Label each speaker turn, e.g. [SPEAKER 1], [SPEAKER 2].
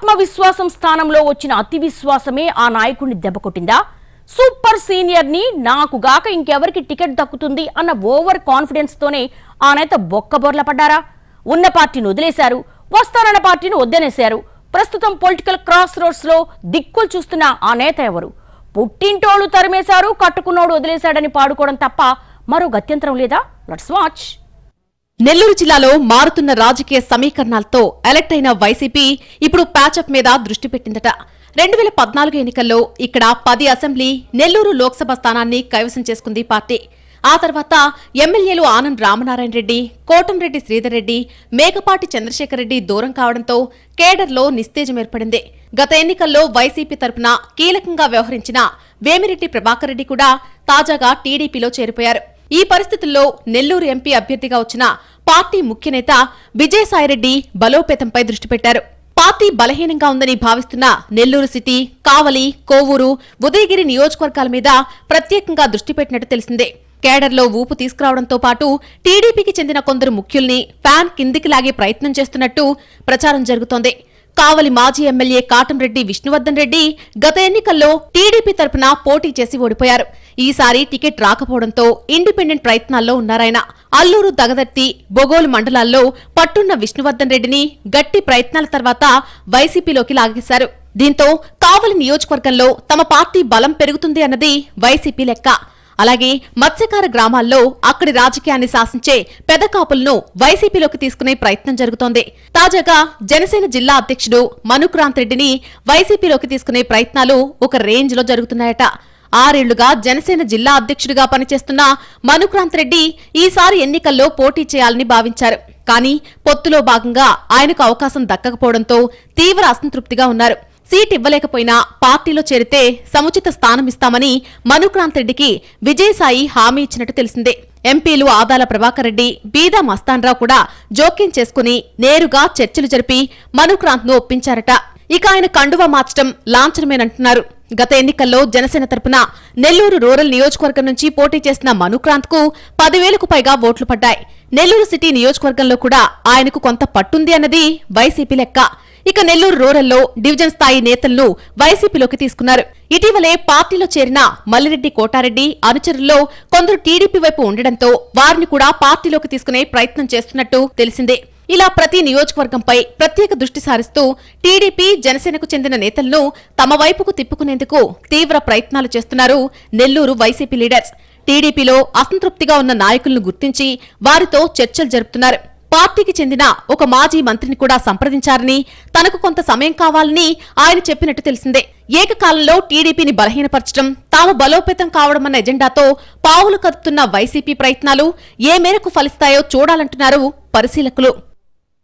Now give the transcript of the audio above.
[SPEAKER 1] ఆత్మవిశ్వాసం స్థానంలో వచ్చిన అతి విశ్వాసమే ఆ నాయకుడిని దెబ్బకొట్టిందా? సూపర్ సీనియర్ని నాకు గాక ఇంకెవరికి టికెట్ దక్కుతుంది అన్న ఓవర్ కాన్ఫిడెన్స్ తోనే ఆ నేత బొక్కబొర్ల పడ్డారా? ఉన్న పార్టీని వదిలేశారు వస్తానన్న పార్టీని వద్దనేశారు. ప్రస్తుతం పొలిటికల్ క్రాస్ రోడ్స్లో దిక్కులు చూస్తున్న ఆ నేత ఎవరు? పుట్టింటోళ్ళు తరిమేశారు కట్టుకున్నోడు వదిలేశాడని పాడుకోవడం తప్ప మరో గత్యంతరం లేదా? Let's watch.
[SPEAKER 2] నెల్లూరు జిల్లాలో మారుతున్న రాజకీయ సమీకరణాలతో ఎలక్ట్ అయిన వైసీపీ ఇప్పుడు ప్యాచప్ మీద దృష్టి పెట్టిందట. రెండు వేల పద్నాలుగు ఎన్నికల్లో ఇక్కడ పది అసెంబ్లీ నెల్లూరు లోక్సభ స్థానాన్ని కైవసం చేసుకుంది పార్టీ. ఆ తర్వాత ఎమ్మెల్యేలు ఆనంద్ రామనారాయణ రెడ్డి కోటంరెడ్డి శ్రీధర్ రెడ్డి మేకపాటి చంద్రశేఖర్ రెడ్డి దూరం కావడంతో కేడర్లో నిస్తేజం ఏర్పడింది. గత ఎన్నికల్లో వైసీపీ తరపున కీలకంగా వ్యవహరించిన వేమిరెడ్డి ప్రభాకర్ రెడ్డి కూడా తాజాగా టీడీపీలో చేరిపోయారు. ఈ పరిస్థితుల్లో నెల్లూరు ఎంపీ అభ్యర్థిగా వచ్చిన పార్టీ ముఖ్యనేత విజయసాయిరెడ్డి బలోపేతంపై దృష్టి పెట్టారు. పార్టీ బలహీనంగా ఉందని భావిస్తున్న నెల్లూరు సిటీ కావలి కోవూరు ఉదయగిరి నియోజకవర్గాల మీద ప్రత్యేకంగా దృష్టి పెట్టినట్టు తెలిసిందే. కేడర్లో ఊపు తీసుకురావడంతో పాటు టీడీపీకి చెందిన కొందరు ముఖ్యుల్ని ఫ్యాన్ కిందికి లాగే ప్రయత్నం చేస్తున్నట్టు ప్రచారం జరుగుతోంది. కావలి మాజీ ఎమ్మెల్యే కాటంరెడ్డి విష్ణువర్ధన్ రెడ్డి గత ఎన్నికల్లో టీడీపీ తరపున పోటీ చేసి ఓడిపోయారు. ఈసారి టికెట్ రాకపోవడంతో ఇండిపెండెంట్ ప్రయత్నాల్లో ఉన్నారాయన. అల్లూరు దగదర్తి బొగోలు మండలాల్లో పట్టున్న విష్ణువర్ధన్ రెడ్డిని గట్టి ప్రయత్నాల తర్వాత వైసీపీలోకి లాగేశారు. దీంతో కావలి నియోజకవర్గంలో తమ పార్టీ బలం పెరుగుతుంది అన్నది వైసీపీ లెక్క. అలాగే మత్స్యకార గ్రామాల్లో అక్కడి రాజకీయాన్ని శాసించే పెద్ద కాపులను వైసీపీలోకి తీసుకునే ప్రయత్నం జరుగుతోంది. తాజాగా జనసేన జిల్లా అధ్యక్షుడు మనుక్రాంత్ రెడ్డిని వైసీపీలోకి తీసుకునే ప్రయత్నాలు ఒక రేంజ్లో జరుగుతున్నాయట. ఆరేళ్ళుగా జనసేన జిల్లా అధ్యక్షుడిగా పనిచేస్తున్న మనుక్రాంత్ రెడ్డి ఈసారి ఎన్నికల్లో పోటీ చేయాలని భావించారు. కానీ పొత్తులో భాగంగా ఆయనకు అవకాశం దక్కకపోవడంతో తీవ్ర అసంతృప్తిగా ఉన్నారు. సీట్ ఇవ్వలేకపోయినా పార్టీలో చేరితే సముచిత స్థానం ఇస్తామని మనుక్రాంత్ రెడ్డికి విజయసాయి హామీ ఇచ్చినట్టు తెలిసిందే. ఎంపీలు ఆదాల ప్రభాకర్ రెడ్డి బీదా మస్తాన్రావు కూడా జోక్యం చేసుకుని నేరుగా చర్చలు జరిపి మనుక్రాంత్ను ఒప్పించారట. ఇక ఆయన కండువా మార్చడం లాంఛనమేనంటున్నారు. గత ఎన్నికల్లో జనసేన తరపున నెల్లూరు రూరల్ నియోజకవర్గం నుంచి పోటీ చేసిన మనుక్రాంత్కు పదివేలకు పైగా ఓట్లు పడ్డాయి. నెల్లూరు సిటీ నియోజకవర్గంలో కూడా ఆయనకు కొంత పట్టుంది అన్నది వైసీపీ లెక్క. ఇక నెల్లూరు రూరల్లో డివిజన్ స్థాయి నేతలను వైసీపీలోకి తీసుకున్నారు. ఇటీవలే పార్టీలో చేరిన మల్లిరెడ్డి కోటారెడ్డి అనుచరుల్లో కొందరు టీడీపీ వైపు ఉండడంతో వారిని కూడా పార్టీలోకి తీసుకునే ప్రయత్నం చేస్తున్నట్టు తెలిసిందే. ఇలా ప్రతి నియోజకవర్గంపై ప్రత్యేక దృష్టి సారిస్తూ టీడీపీ జనసేనకు చెందిన నేతలను తమ వైపుకు తిప్పుకునేందుకు తీవ్ర ప్రయత్నాలు చేస్తున్నారు నెల్లూరు వైసీపీ లీడర్స్. టీడీపీలో అసంతృప్తిగా ఉన్న నాయకులను గుర్తించి వారితో చర్చలు జరుపుతున్నారు. పార్టీకి చెందిన ఒక మాజీ మంత్రిని కూడా సంప్రదించారని తనకు కొంత సమయం కావాలని ఆయన చెప్పినట్టు తెలిసిందే. ఏకకాలంలో టీడీపీని బలహీనపరచడం తాము బలోపేతం కావడమన్న ఎజెండాతో పావులు కదుపుతున్న వైసీపీ ప్రయత్నాలు ఏ మేరకు ఫలిస్తాయో చూడాలంటున్నారు పరిశీలకులు.